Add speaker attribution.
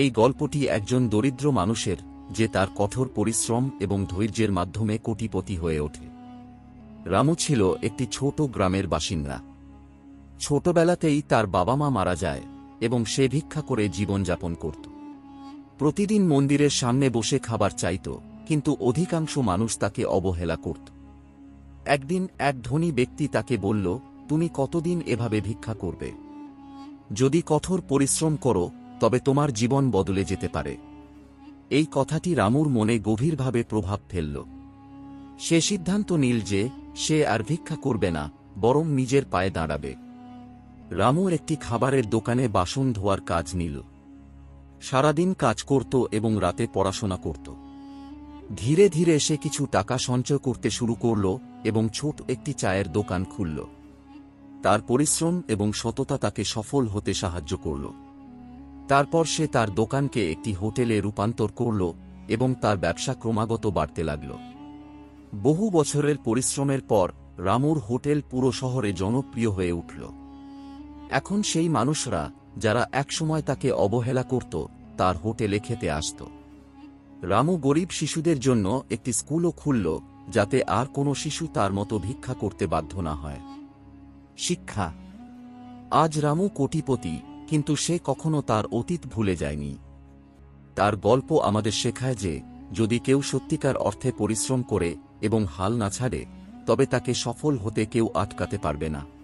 Speaker 1: এই গল্পটি একজন দরিদ্র মানুষের, যে তার কঠোর পরিশ্রম এবং ধৈর্যের মাধ্যমে কোটিপতি হয়ে ওঠে। রামু ছিল একটি ছোট গ্রামের বাসিন্দা। ছোটবেলাতেই তার বাবা মা মারা যায় এবং সে ভিক্ষা করে জীবনযাপন করত। প্রতিদিন মন্দিরের সামনে বসে খাবার চাইত, কিন্তু অধিকাংশ মানুষ তাকে অবহেলা করত। একদিন এক ধনী ব্যক্তি তাকে বলল, তুমি কতদিন এভাবে ভিক্ষা করবে? যদি কঠোর পরিশ্রম করো তবে তোমার জীবন বদলে যেতে পারে। এই কথাটি রামুর মনে গভীরভাবে প্রভাব ফেলল। সে সিদ্ধান্ত নিল যে সে আর ভিক্ষা করবে না, বরং নিজের পায়ে দাঁড়াবে। রামু একটি খাবারের দোকানে বাসন ধোয়ার কাজ নিল। সারাদিন কাজ করত এবং রাতে পড়াশোনা করত। ধীরে ধীরে সে কিছু টাকা সঞ্চয় করতে শুরু করল এবং ছোট একটি চায়ের দোকান খুলল। তার পরিশ্রম এবং সততা তাকে সফল হতে সাহায্য করল। তারপর সে তার দোকানকে একটি হোটেলে রূপান্তর করল এবং তার ব্যবসা ক্রমাগত বাড়তে লাগল। বহু বছরের পরিশ্রমের পর রামুর হোটেল পুরো শহরে জনপ্রিয় হয়ে উঠল। এখন সেই মানুষরা যারা একসময় তাকে অবহেলা করত, তার হোটেলে খেতে আসত। রামু গরিব শিশুদের জন্য একটি স্কুলও খুলল যাতে আর কোনো শিশু তার মতো ভিক্ষা করতে বাধ্য না হয়। শিক্ষা। আজ রামু কোটিপতি কিন্তু সে কখনো তার অতীত ভুলে যায়নি। তার গল্প আমাদের শেখায় যে, যদি কেউ সত্যিকার অর্থে পরিশ্রম করে এবং হাল না ছাড়ে, তবে তাকে সফল হতে কেউ আটকাতে পারবে না।